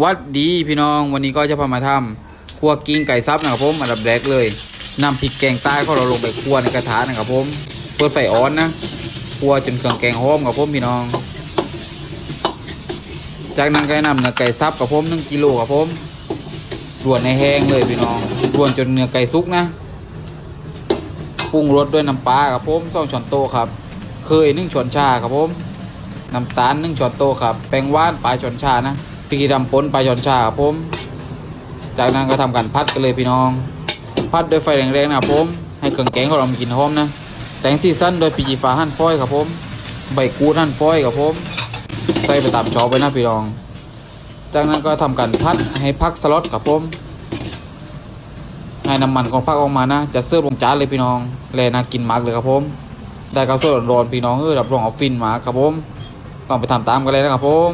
วัดดีพี่น้องวันนี้ก็จะพามาทำคั่วกิ้งไก่ซับนะครับผมอันดับแรกเลยนำพริกแกงใต้ของเราลงไปคั่วในกระทะนะครับผมเปิดไฟอ่อนนะคั่วจนเครื่องแกงหอมครับผมพี่น้อง จากนั้นก็นำเนื้อไก่ซับกับผมหนึ่งกิโลครับผมรวนในแห้งเลยพี่น้องรวนจนเนื้อไก่สุกนะปรุงรสด้วยน้ำปลาครับผมสองช้อนโต๊ะครับ เคยหนึ่งช้อนชาครับผมน้ำตาลหนึ่งช้อนโต๊ะครับแป้งว่านปลายช้อนชานะ พริกดำป่นปลาช้อนชาครับผม จากนั้นก็ทำการพัดกันเลยพี่น้อง พัดด้วยไฟแรงๆนะครับผม ให้เครื่องแกงของเรามีกลิ่นหอมนะ แต่งซีซั่นโดยปีจีฟ้าหั่นฟอยครับผม ใบกูดหั่นฟอยครับผม ใส่ไปตามชอบไปนะพี่น้อง จากนั้นก็ทำการพัดให้พักสล็อตครับผมให้น้ำมันของพักออกมานะ จะเสิร์ฟลงจานเลยพี่น้องแลน่ากินมากเลยครับผม ได้ข้าวสวยร้อนๆพี่น้องเออรับรองเอาฟินมากครับผมต้องไปทำตามกันเลยนะครับผม